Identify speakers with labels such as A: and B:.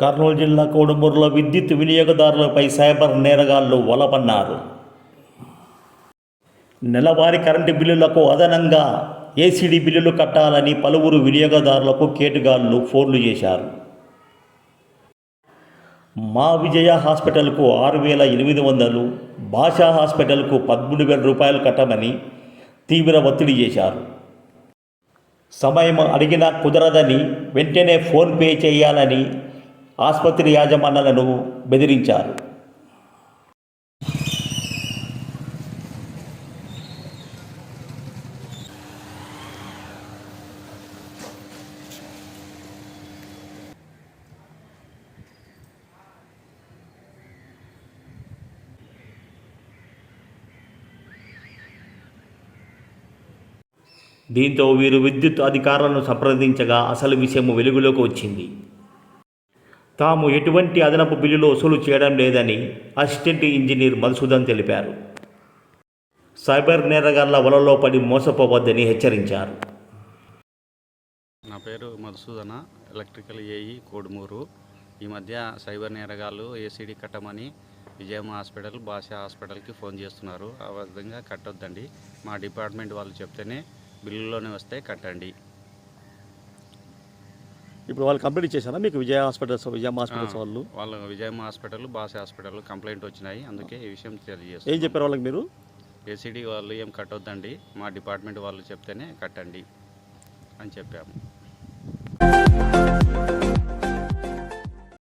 A: కర్నూలు జిల్లా కోడుమూరులో విద్యుత్ వినియోగదారులపై సైబర్ నేరగాళ్ళు వలపన్నారు. నెలవారీ కరెంటు బిల్లులకు అదనంగా ఏసీడీ బిల్లులు కట్టాలని పలువురు వినియోగదారులకు కేటుగాళ్ళు ఫోన్లు చేశారు. మా విజయ హాస్పిటల్కు ఆరు వేల ఎనిమిది వందలు భాషా హాస్పిటల్కు పదమూడు వేల రూపాయలు కట్టమని తీవ్ర ఒత్తిడి చేశారు. సమయం అడిగినా కుదరదని వెంటనే ఫోన్పే చేయాలని ఆసుపత్రి యాజమాన్యాలను బెదిరించారు. దీంతో వీరు విద్యుత్ అధికారులను సంప్రదించగా అసలు విషయం వెలుగులోకి వచ్చింది. తాము ఎటువంటి అదనపు బిల్లులు వసూలు చేయడం లేదని అసిస్టెంట్ ఇంజనీర్ మధుసూదన్ తెలిపారు. సైబర్ నేరగాళ్ళ వలలో పడి మోసపోవద్దని హెచ్చరించారు.
B: నా పేరు మధుసూదన ఎలక్ట్రికల్ ఏఈ కోడుమూరు. ఈ మధ్య సైబర్ నేరగాళ్ళు ఏసీడీ కట్టమని విజయమ్మ హాస్పిటల్ భాష హాస్పిటల్కి ఫోన్ చేస్తున్నారు. ఆ విధంగా కట్టొద్దండి. మా డిపార్ట్మెంట్ వాళ్ళు చెప్తేనే బిల్లులోనే వస్తే కట్టండి.
C: ఇప్పుడు వాళ్ళు కంప్లీట్ చేశారా మీకు విజయ హాస్పిటల్స్ విజయమ్మ హాస్పిటల్స్ వాళ్ళు?
B: వాళ్ళు విజయమ్మ హాస్పిటల్ భాష హాస్పిటల్ కంప్లైంట్ వచ్చినాయి. అందుకే ఈ విషయం
C: ఏం
B: తెలియజేస్తాం
C: చెప్పారు వాళ్ళకి మీరు?
B: ఏసీడీ వాళ్ళు ఏం కట్టొద్దండి. మా డిపార్ట్మెంట్ వాళ్ళు చెప్తేనే కట్టండి అని చెప్పాము.